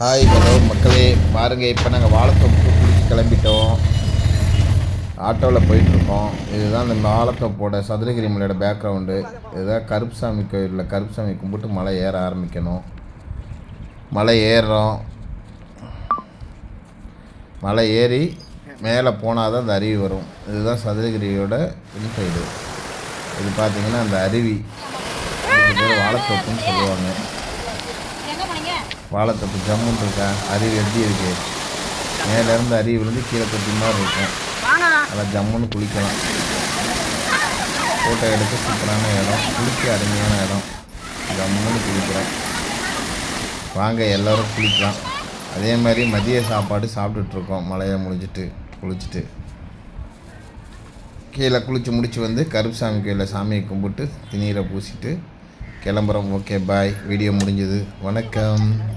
Hi hello மக்களே. பாருங்கள் இப்போ நாங்கள் வாழைத்தோப்புக்கு குளிச்சு கிளம்பிட்டோம். ஆட்டோவில் போயிட்டுருக்கோம். இதுதான் இந்த வாழைத்தோப்போட சதுரகிரி மலையோட பேக்ரவுண்டு இதுதான் கருப்புசாமி கோயிலில் கருப்புசாமி கும்பிட்டு மலை ஏற ஆரம்பிக்கணும். மலை ஏறுறோம். மலை ஏறி மேலே போனால் தான் அந்த அருவி வரும். இதுதான் சதுரகிரியோட இன்சைடு இது பார்த்திங்கன்னா அந்த அருவி. வாழைத்தோப்புன்னு சொல்லுவாங்க. வாழைத்தப்பு ஜம்முன்னு இருக்கா அருவி எப்படி இருக்கு? மேலேருந்து அருவி விழுந்து கீழே தொட்டி மாதிரி இருக்கும். அதில் ஜம்முன்னு குளிக்கலாம். ஃபோட்டோ எடுக்க சூப்பரான இடம். குளிக்க அருமையான இடம். ஜம்முன்னு குளிக்கிறோம் வாங்க எல்லோரும் குளிக்கலாம். அதே மாதிரி மதிய சாப்பாடு சாப்பிட்டுட்ருக்கோம். மழையை முடிஞ்சிட்டு குளிச்சுட்டு. கீழே குளித்து முடிச்சு வந்து கருப்புசாமி கோயிலில் சாமியை கும்பிட்டு திணீரை பூசிட்டு கிளம்புறோம். ஓகே பாய் வீடியோ முடிஞ்சது. வணக்கம்.